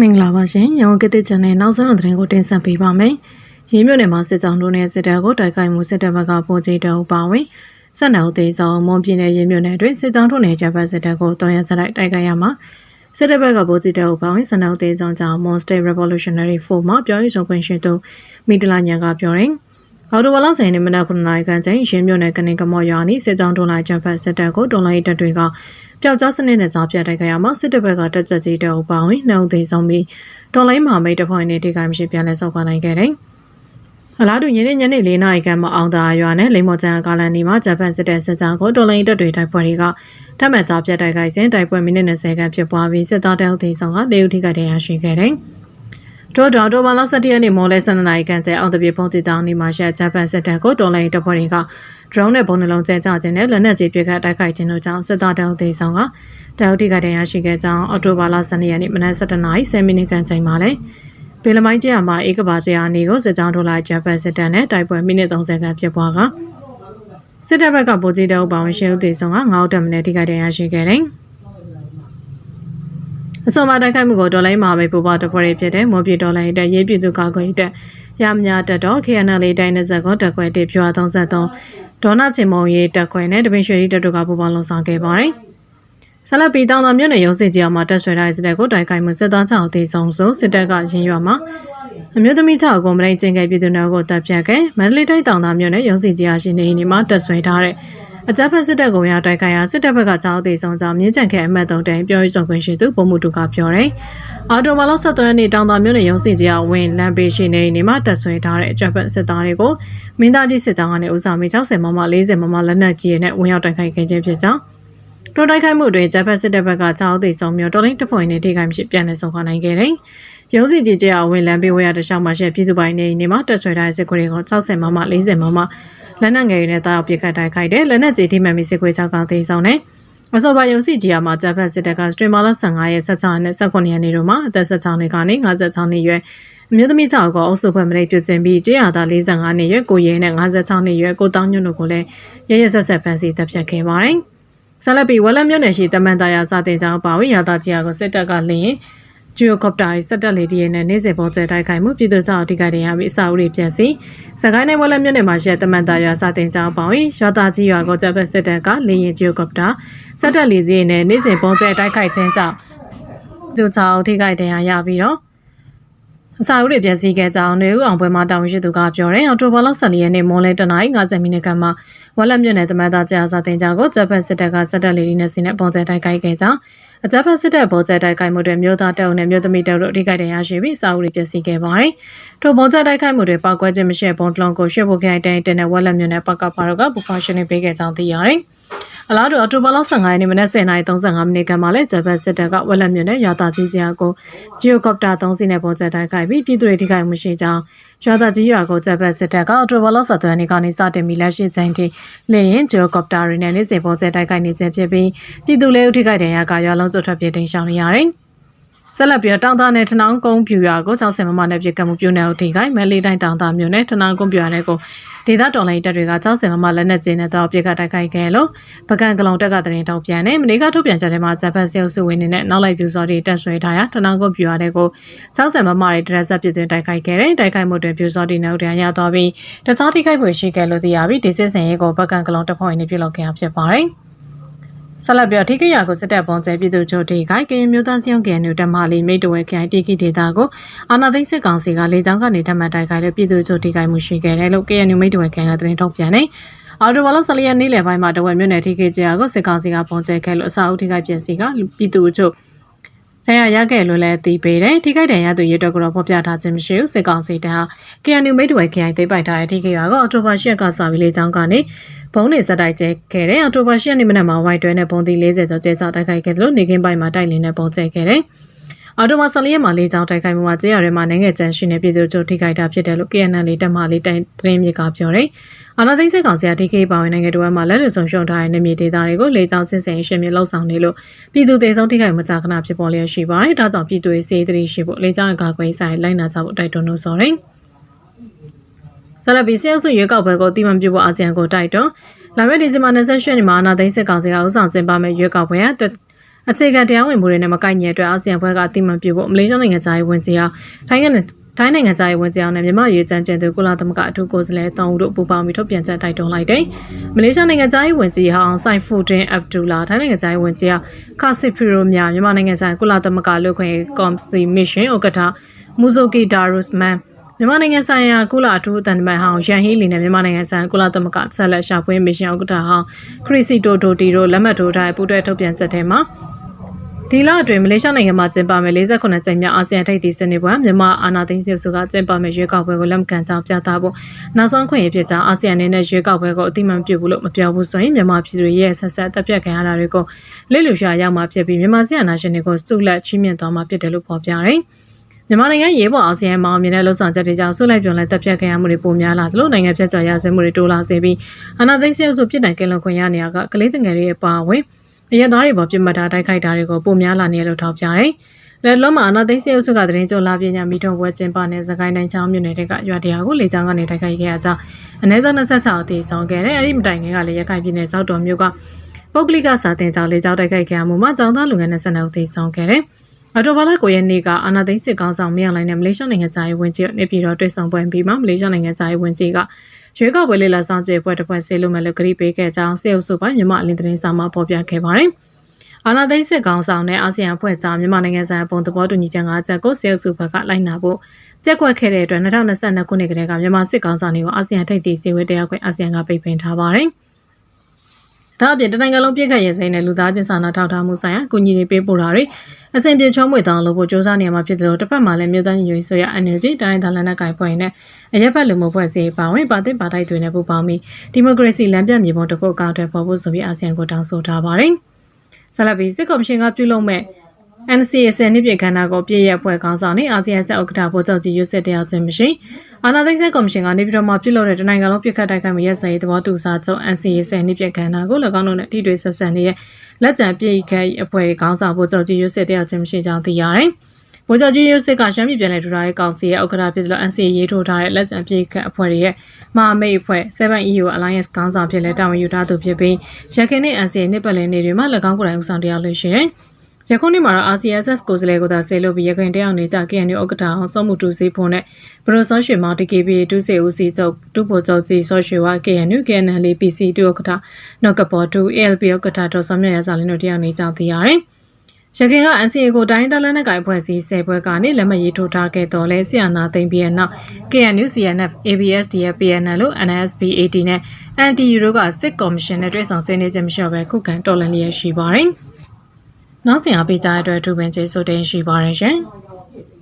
မင်္ဂလာပါရှင်။ရောင်ကတိချန်နယ်နောက်ဆုံးအသတင်းကိုတင်ဆက်ပေးပါမယ်။ရင်းမြို့နယ်မှာစစ်ကြောင်းတို့နဲ့စစ်တပ်ကိုတိုက်ခိုက်မှုစစ်တပ်ဘက်ကပုံကြီးတောက်ပါဝင်ဆက်နယ်ဦးသေးဆောင်မွန်ပြည်နယ်ရင်းမြို့နယ်တွင်စစ်ကြောင်းတို့နဲ့ဂျပန်စစ်တပ်ကိုတောင်းရဆက်လိုက်တိုက်ခိုက်ရမှာစစ်တပ်ဘက်ကပုံကြီးတောက်ပါဝင်ဆက်နယ်ဦးသေးဆောင်ကြောင့် Mon State Revolutionary Force မှပြောရေးဆိုခွင့်ရှိသူမိတလာညံကပြောရင် အော်တိုဝါလောက်ဆိုင်နေမနက်9နာရီခန့်ချိန်ရင်းမြို့နယ်ကနေကမော်ရွာနီစစ်ကြောင်းတို့လိုက်ဂျပန်စစ်တပ်ကိုတွန်လိုင်းတပ်တွေကပျောက်ကြားစနစ်နဲ့ကြားပြတ်တိုက်ခိုက်ရမှာစစ်တပ်ဘက်ကတက်ချက်ကြီးတောက်ပါဝင်နှုံသေးဆုံးပြီးတော်လိုင်းမှာမိတ်တဖွင့်နေတိတ်ကိုင်မရှိပြန်လဲဆောက်ခွာနိုင်ခဲ့တယ်။အလားတူညနေညနေ၄နာရီခန့်မှာအောင်သာရွာနဲ့လိမ္မော်ချန်ကာလန်ဒီမှာဂျပန်စစ်တပ်စစ်ကြောင်းကိုတော်လိုင်းတပ်တွေတိုက်ပွဲတွေကထပ်မံကြားပြတ်တိုက်ခိုက်စဉ်တိုက်ပွဲမိနစ်20ခန့်ဖြစ်ပွားပြီးစစ်သားတောက်သေးဆောင်ကလေဦးထိကတရားရှိခဲ့တယ်။ တော်တော်တော်ဘာလာ17ရက်နေ့မော်လဲ12နာရီခန့်ကျအောင်တပြေဖုံးစစ်ကြောင်းနေမှာရှက်ဂျပန်စစ်တပ်ကိုတော်လိုင်းတပ်ဖွဲ့တွေက drone နဲ့ပုံနှလုံးကျဲကြခြင်းနဲ့လက်နက်ကြီးပစ်ခတ်တိုက်ခိုက်ခြင်းတို့ကြောင့်စစ်သားတောက်သေးဆောင်ကတောက်ထိကတရားရှိခဲ့ကြောင်းအော်တိုဘာလ12ရက်နေ့မနက်7:00နာရီ10မိနစ်ခန့်ချိန်မှာလဲပေလမိုင်းကျရမှာဧကဘာစရာနေကိုစစ်ကြောင်းထိုးလာဂျပန်စစ်တပ်နဲ့တိုက်ပွဲမိနစ်30ခန့်ဖြစ်ပွားကစစ်တပ်ဘက်ကဗိုလ်ကြီးတောက်ပါဝင်ရှေ့ဦးသေးဆောင်က9ဦးတက်မနဲ့ထိကတရားရှိခဲ့တယ် အစောမှာတိုက်ခိုက်မှုကိုဒေါ်လိုက်မှာပဲပူပေါတဖွဲ့ရဖြစ်တဲ့မော်ပြည်ဒေါ်လိုက်တဲ့ရေးပြည်သူကာကွယ်တဲ့ရမညာတက်တော့ KNL တိုင်းနယ်စပ်ကတက်ခွဲတစ်ဖြွာ33ဒေါနာချင်မုံရေးတက်ခွဲနဲ့တပင်ရွှေရီတက်တို့ကပူပေါလုံးဆောင်ခဲ့ပါတယ်။ဆလပီတောင်သာမြို့နယ်ရုံးစင်ကြီးအောင်မှာတက်ဆွဲထားတဲ့စစ်တပ်ကိုတိုက်ခိုက်မှုစစ်သား6ဦးသေဆုံးဆိုစစ်တပ်ကရင်းရွာမှာအမျိုးသမီး6ဦးကိုမလိန်ကျင်ခဲ့ပြည်သူများကိုတပ်ဖြတ်ခဲ့မန္တလေးတိုင်းတောင်သာမြို့နယ်ရုံးစင်ကြီးအားရှိနေနေမှာတက်ဆွဲထားတဲ့ အကြမ်းဖက်စစ်တပ်ကိုရတိုက်ခိုက်ရာစစ်တပ်ဘက်ကကြောက်သေးဆုံးကြောင်းမြင်းကြံခဲ့အမတ်တုံးတိုင်ပြောရေးဆိုခွင့်ရှိသူပုံမှုတူကပြောတယ်။အော်တိုဘာလဆက်သွဲနေတောင်သာမြို့နယ်ရုံးစင်ကြီးအဝင်လမ်းပေးရှိနေနေမှာတက်ဆွဲထားတဲ့အကြမ်းဖက်စစ်သားတွေကိုမင်းသားကြီးစစ်ကြောင်းကနေဦးဆောင်ပြီး60မမ40မမလက်နက်ကြီးနဲ့ဝင်ရောက်တိုက်ခိုက်ခဲ့ခြင်းဖြစ်ကြောင်းတော်တိုက်ခိုက်မှုတွင်ဂျပန်စစ်တပ်ဘက်ကကြောက်သေးဆုံးမျိုးတော်လိုင်းတပွင့်နဲ့ထိခိုက်မှုပြန်လည်ဆုံးခွာနိုင်ခဲ့တယ်။ရုံးစီကြီးကျအဝင်လမ်းပေးဝရတခြားမှာရှက်ပြည်သူပိုင်းနေနေမှာတက်ဆွဲထားတဲ့စစ်ခွေတွေက60မမ40မမ လက်နက်ငယ်တွေနဲ့တာရောက်ပစ်ခတ်တိုက်ခိုက်တယ်လက်နက်ကြီးထိမှန်ပြီးစစ်ခွေးချောက်ကသေးဆောင်တယ်အစောပိုင်းရုံစီကြီးယာမှာဂျပန်စစ်တပ်ကစထရီမာလာ15ရက်16နဲ့19ရက်နေ့တို့မှာအသက်16နှစ်ကနေ56နှစ်ရွယ်အမျိုးသမီး6ကိုအုပ်စုဖွဲ့မလေးပြုတ်ကျင်ပြီးကျေးရသား45နှစ်ရွယ်ကိုရဲနဲ့56နှစ်ရွယ်ကိုတောင်းညွန့်တို့ကိုလည်းရရဆက်ဆက်ဖမ်းဆီးတပ်ဖြတ်ခဲ့ပါတယ်။ဆလပီဝလမြို့နယ်ရှိတမန်တရာစာတင်ကျောင်းပါဝင်ရသားကြီးကိုစစ်တပ်ကလင်း ဂျီယိုကော်ပတာစက်တက်လေဒီရဲ့နဲ့နေစေပေါ်ကျတိုက်ခိုက်မှုပြည်သူ့ကြောင့်အဓိကတင်ရပြီးအစာအုပ်တွေပြန်စီစကိုင်းနယ်ဝလက်မြို့နယ်မှာရှိတဲ့တမန်တာရွာစာတင်ကျောင်းပေါင်းရွာသားကြီးရွာကိုတပ်ဖက်စစ်တပ်ကလေရင်ဂျီယိုကော်ပတာစက်တက်လေစီရဲ့နဲ့နေစေပေါ်ကျတိုက်ခိုက်ခြင်းကြောင့်သူ့ကြောင့်အဓိကတင်ရရပြီးတော့ အစာအုပ်တွေပြန်စီခဲ့ကြောင်းနေဦးအောင်ပွဲမှာတာဝန်ရှိသူကပြောတယ်အော်တိုဘာလ14ရက်နေ့မွန်လဲတနင်္လာ50မိနစ်ခန့်မှာဝလက်မြို့နယ်တမန်သားကြာစာတင်ကြောင်းကိုဂျပန်စစ်တပ်ကစက်တက်လေဒီနဲ့စင်းနဲ့ပုံစံတိုက်ခိုက်ခဲ့ကြောင်းအကြမ်းဖက်စစ်တပ်ဗော်ကျတိုက်ခိုက်မှုတွေမြို့သားတပ်အုပ်နဲ့မြို့သမီးတပ်တို့အဓိကတရားရှိပြီးစာအုပ်တွေပျက်စီးခဲ့ပါတယ်။ထိုဗော်ကျတိုက်ခိုက်မှုတွေပောက်ကွဲခြင်းမရှိဘုံတလုံးကိုရှေ့ဘုတ်ခိုင်တိုင်းတဲ့နဲ့ဝက်လက်မြို့နယ်ပကပါတို့ကဘူကာရှင်နေပေးခဲ့ကြောင်းသိရတယ်။ အလားတူအော်တိုဘာလ15ရက်နေ့မနက်10:35မိနစ်ခန့်မှာလဲဂျပန်စစ်တပ်ကဝက်လက်မြို့နယ်ရွာသားကြီးကြားကိုဂျီယိုကော်ပတာ3စီးနဲ့ပေါ်ကျတိုက်ခိုက်ပြီးပြည်သူတွေထိခိုက်မှုရှိကြောင်းရွာသားကြီးရွာကိုဂျပန်စစ်တပ်ကအော်တိုဘာလ17ရက်နေ့ကနေစတင်ပြီးလက်ရှိချိန်ထိလေရင်ဂျီယိုကော်ပတာတွေနဲ့နေ့စဉ်ပေါ်ကျတိုက်ခိုက်နေခြင်းဖြစ်ပြီးပြည်သူလေးဦးထိခိုက်တဲ့ရာကရွာလုံးကျွတ်ထွက်ပြေးတင်ရှောင်နေရတယ်။ ဆက်လက်ပြီးတောင်သားနဲ့ထနောင်းကုန်းပြူရွာကို60မမနဲ့ပြစ်ကတ်မှုပြုနေဦးထိခိုက်မဲလေးတိုင်းတောင်သားမြို့နယ်ထနောင်းကုန်းပြူရွာနဲ့ကိုဒေသတော်လိုင်းတပ်တွေက60မမလက်နက်ကျင်းနဲ့တော့ပြစ်ကတ်တိုက်ခိုက်ခဲ့လို့ပကံကလုံတက်ကတရင်တောက်ပြန်နေမနေ့ကထုတ်ပြန်ကြတဲ့မှာဂျပန်စေအုပ်စုဝင်နေနဲ့နောက်လိုက်ပြူစော်တွေတက်ဆွဲထားရထနောင်းကုန်းပြူရွာတဲ့ကို60မမတွေဒရက်ဆက်ပြစ်သွင်းတိုက်ခိုက်ခဲ့တယ်တိုက်ခိုက်မှုတွေပြူစော်တွေနောက်တရရသွားပြီးတခြားထိခိုက်မှုရှိခဲ့လို့သိရပြီးဒီစစ်စင်ရဲကိုပကံကလုံတပ်ဖွဲ့နေပြုလုပ်ခဲ့ရဖြစ်ပါတယ် ဆက်လက်ပြီးထိကိရကိုစစ်တပ်ပုံကျဲပြည်သူ့ချုပ်တေခိုင်ကရင်မျိုးသားစည်းရုံးကနူတမလေးမိတ်တဝဲခိုင်တိကိဒေတာကိုအာနာသိန်းစစ်ကောင်စီကလေကြောင်းကနေထပ်မံတိုက်ခိုက်လို့ပြည်သူ့ချုပ်တေခိုင်မှုရှိခဲ့တယ်လို့ KNU မိတ်တဝဲခိုင်ကသတင်းထုတ်ပြန်တယ်အော်တိုဘာလ14ရက်နေ့လယ်ပိုင်းမှာတဝက်မြို့နယ်ထိကိကျကိုစစ်ကောင်စီကပုံကျဲခဲ့လို့အစာအုပ်ထိခိုက်ပျက်စီးကပြည်သူ့ချုပ် တရားရခဲ့လို့လည်းသိပေးတယ်ထိခိုက်တယ်ရသူရေတော့ကတော့ဖော်ပြထားခြင်းမရှိဘူးစစ်ကောင်စီတပ်ဟာ KNU မိတ်တဝဲခိုင်သိပိုက်ထားတဲ့ထိကိရကအော်တိုဘာ10ရက်ကစပြီးလေကြောင်းကနေဘုံနေစတိုက်ကျဲခဲ့တယ်အော်တိုဘာ10ရက်နေ့မနက်မှာဝိုင်တွဲနဲ့ပုံသီ40ကျော်ကျဲစားတိုက်ခိုက်ခဲ့တယ်လို့နေကင်းပိုင်းမှာတိုက်လင်းနဲ့ပုံကျဲခဲ့တယ် အော်တိုဘာ14ရက်မှာလေးချောင်းတိုက်ခိုက်မှုမှာကျေးရရဲမှာနိုင်ငံကျန်းရှိနေပြည်သူတို့ထိခိုက်တာဖြစ်တယ်လို့ KNL တက်မှလေးတိုင်သတင်းမြေကပြောတယ်။အာနာသိန်းစစ်ကောင်စီက DK ပါဝင်နိုင်ငံတော်မှာလက်လွန်ဆုံးရှုံးထားတဲ့နေမြေဒေသတွေကိုလေကြောင်းစစ်ဆင်ရှင်မြေလောက်ဆောင်နေလို့ပြည်သူသေးဆုံးထိခိုက်မကြာခဏဖြစ်ပေါ်လျက်ရှိပါတယ်။ဒါကြောင့်ပြည်သူရေးစေးသတိရှိဖို့လေကြောင်းအကာအကွယ်ဆိုင်လိုက်နာကြဖို့တိုက်တွန်းလို့ဆိုတယ်။ဆလဘီဆီယဆုရွေးကောက်ပွဲကိုတိမှန်ပြုဖို့အာဆီယံကိုတိုက်တွန်းလာမယ့်ဒီဇင်ဘာ28ရက်နေ့မှာအာနာသိန်းစစ်ကောင်စီကဥဆောင်ကျင်းပမယ့်ရွေးကောက်ပွဲဟာ အခြေခံတရားဝင်မှုတွေနဲ့မကိုက်ညီတဲ့အတွက်အာဆီယံဘွဲကအတိမတ်ပြုဖို့မလေးရှားနိုင်ငံသားရေးဝန်ကြီးဟာထိုင်းနိုင်ငံထိုင်းနိုင်ငံသားရေးဝန်ကြီးအောင်နဲ့မြန်မာရေးကြမ်းကျန်သူကုလသမဂ္ဂအထူးကိုယ်စားလှယ်တောင်ဦးတို့ပူးပေါင်းပြီးထုတ်ပြန်ချက်တိုက်တွန်းလိုက်တယ်။မလေးရှားနိုင်ငံသားရေးဝန်ကြီးဟောင်းဆိုင်ဖူဒင်အဗ်ဒူလာထိုင်းနိုင်ငံသားရေးဝန်ကြီးဟာကာစစ်ဖီရိုမြမြန်မာနိုင်ငံဆိုင်ကုလသမဂ္ဂလူ့ခွင့်ကော်မစီမစ်ရှင်ဥက္ကဋ္ဌမူဇိုကီဒါရုစ်မန်မြန်မာနိုင်ငံဆိုင်ရာကုလအထူးအတန်တမန်ဟောင်းရန်ဟီလီနဲ့မြန်မာနိုင်ငံဆိုင်ကုလသမဂ္ဂဆက်လက်ရှာဖွေမစ်ရှင်ဥက္ကဋ္ဌဟောင်းခရစ်စီတိုတိုတီတို့လက်မှတ်ထိုးထားတဲ့ပူးတွဲထုတ်ပြန်ချက်ထဲမှာ ဒီလအတွင်းမလေးရှားနိုင်ငံမှာကျင်းပမယ်48ကြိမ်မြောက်အာဆီယံထိပ်သီးဆွေးနွေးပွဲမြန်မာအာဏာသိမ်းစစ်စုကကျင်းပမယ်ရွေးကောက်ပွဲကိုလက်မခံကြောင်းပြသဖို့နောက်ဆုံးခွင့်ရဖြစ်ကြောင်းအာဆီယံအနေနဲ့ရွေးကောက်ပွဲကိုအတိမတ်ပြုဘူးလို့မပြောဘူးဆိုရင်မြန်မာပြည်သူတွေရဲ့ဆက်ဆက်တပ်ပြတ်ခံရတာတွေကိုလက်လူရှာရောက်မှာဖြစ်ပြီးမြန်မာစီအာဏာရှင်တွေကိုစုလက်ချီးမြှင့်သွားမှာဖြစ်တယ်လို့ဖော်ပြတယ်။မြန်မာနိုင်ငံရေးပေါ်အာဆီယံမောင်မြင်တဲ့လှုပ်ဆောင်ချက်တွေကြောင့်ဆုလိုက်ပြုံလဲတပ်ဖြတ်ခံရမှုတွေပိုများလာသလိုနိုင်ငံဖြတ်ကျော်ရဆွေးမှုတွေတိုးလာစေပြီးအာဏာသိမ်းစစ်အုပ်စုပြည်နိုင်ကင်းလုံခွင့်ရနေရကကလေးတငယ်တွေအပါအဝင် အရက်သားတွေပေါ်ပြစ်မှတ်ထားတိုက်ခိုက်တာတွေကိုပိုများလာနေရလို့ထောက်ပြတယ်။လက်လုံးမှာအနာသိမ်းစစ်အုပ်စုကတရင်ကျော်လာပြညာမိထုံပွဲကျင်းပနေစကိုင်းတိုင်းချောင်းမြို့နယ်ကရွာတရားကိုလေကြောင်းကနေတိုက်ခိုက်ခဲ့ရကြောင်းအနည်းဆုံး26အသေးဆုံးခဲ့တယ်။အဲဒီမတိုင်ခင်ကလည်းရခိုင်ပြည်နယ်ကြောက်တော်မြို့ကပုတ်ကလိကစာတင်ကြောင်လေကြောင်းတိုက်ခိုက်ခဲ့မှုမှာကျောင်းသားလူငယ်22ဦးသေဆုံးခဲ့တယ်။အတိုဘာလ9ရက်နေ့ကအာနာသိန်းစစ်ကောင်ဆောင်မြောင်လိုင်းနဲ့မလေးရှားနိုင်ငံသားရေးဝန်ကြီးနေပြည်တော်တွေ့ဆုံပွဲပြီးမှမလေးရှားနိုင်ငံသားရေးဝန်ကြီးက ရွေးကောက်ပွဲလေလာဆောင်ကျဲပွဲတစ်ပွဲဆေးလို့မယ်လို့ကြေပေးခဲ့ကြောင်းစေအုပ်စုပိုင်းမြန်မာအလင်းသတင်းစာမှာဖော်ပြခဲ့ပါတယ်။အာနာသိန်းစစ်ကောင်ဆောင်နဲ့အာဆီယံအဖွဲ့ကြားမြန်မာနိုင်ငံဆိုင်ပုံသဘောတူညီချက်၅ချက်ကိုစေအုပ်စုဘက်ကလိုက်နာဖို့ပြက်ကွက်ခဲ့တဲ့အတွက်2022ခုနှစ်ကတည်းကမြန်မာစစ်ကောင်ဆောင်တွေကိုအာဆီယံထိပ်သီးစည်းဝေးတရားခွင့်အာဆီယံကပိတ်ပင်ထားပါတယ်။ ဒါအပြင်တနိုင်ငံလုံးပြည့်ခတ်ရဲစိမ်းနဲ့လူသားချင်းစာနာထောက်ထားမှုဆိုင်ရာအကူအညီတွေပေးပို့တာတွေအစဉ်ပြေချုံးမွေတောင်းလို့ဖို့စ조사နေရမှာဖြစ်တယ်လို့တစ်ဖက်မှာလည်းမြို့သားညီညွတ်ရေးဆိုရ energy တိုင်းဒေသလက်နက်ကိုင်ဖွဲ့နဲ့အရက်ဖက်လူမှုဖွဲ့စည်းပါဝင်ပါတစ်ပါတိုက်တွေနဲ့ပူးပေါင်းပြီးဒီမိုကရေစီလမ်းပြမြေပုံတစ်ခုအကောင့်တွေပေါ်ဖို့ဆိုပြီးအာဆီယံကိုတောင်းဆိုထားပါတယ်။ဆလဘီစစ်ကော်မရှင်ကပြုလုပ်မဲ့ NCA ဆယ်နှစ်ပြည့်ခန္ဓာကိုပြည့်ရဲ့ဖွဲ့ခေါင်းဆောင်နဲ့အာဆီယံဆက်ဥက္ကဋ္ဌဗိုလ်ချုပ်ကြီးရွတ်စစ်တရားခြင်းမရှိအာနာသိန်းဆက်ကော်မရှင်ကနေပြည်တော်မှာပြုလုပ်တဲ့တနိုင်ငံလုံးပြစ်ခတ်တိုက်ခိုက်မှုရက်စက်ရေးသဘောတူစာချုပ် NCA ဆယ်နှစ်ပြည့်ခန္ဓာကို၎င်းတို့နဲ့ထိတွေ့ဆက်ဆံနေတဲ့လက်ကျန်ပြည့်ခတ်အဖွဲ့ခေါင်းဆောင်ဗိုလ်ချုပ်ကြီးရွတ်စစ်တရားခြင်းမရှိကြောင်းသိရတယ်။ဗိုလ်ချုပ်ကြီးရွတ်စစ်ကရှမ်းပြည်ပြည်နယ်ထူထောင်ရေးကောင်စီရဲ့ဥက္ကဋ္ဌဖြစ်လို့ NCA ရေးထိုးထားတဲ့လက်ကျန်ပြည့်ခတ်အဖွဲ့တွေရဲ့မဟာမိတ်အဖွဲ့ 7EU Alliance ခေါင်းဆောင်ဖြစ်လက်တာဝန်ယူထားသူဖြစ်ပြီးရခိုင်နဲ့ NCA နှစ်ပတ်လည်နေ့တွေမှာ၎င်းကိုယ်တိုင်ဦးဆောင်တရားလို့ရှိတယ်။ ရခုနှစ်မှာတော့ RCSS ကိုယ်စားလှယ်ကိုသာဆဲလို့ပြီးရခိုင်တယောက်နေကြ KNU ဥက္ကဋ္ဌအောင်စောမှုတူစီဖုန်းနဲ့ဘရိုဆော့ရွှေမောင် TKB တူစီဦးစီချုပ်ဒုဗိုလ်ချုပ်ကြီးဆော့ရွှေဝါ KNU KNL PC တူဥက္ကဋ္ဌနော့ကပေါ်တူ ALP ဥက္ကဋ္ဌဒေါ်စောမြရစာလင်းတို့တယောက်နေကြသိရတယ်။ရခိုင်က NCA ကိုတိုင်းတလန်းနဲ့ကိုင်ဖွဲ့စည်းဆယ်ပွဲကနေလက်မှတ်ရေးထိုးထားခဲ့တော်လဲဆီယနာသိမ့်ပြီးနောက် KNU CNF ABSDF PNL လို့ NSP AT နဲ့ NTU တို့ကစစ်ကော်မရှင်နဲ့တွဲဆောင်ဆွေးနွေးခြင်းမရှိတော့ဘဲခုခံတော်လှန်လျက်ရှိပါတယ်။ နောက်ဆင်အားပေးကြတဲ့အတွက်အထူးပင်ကျေးဇူးတင်ရှိပါတယ်ရှင်။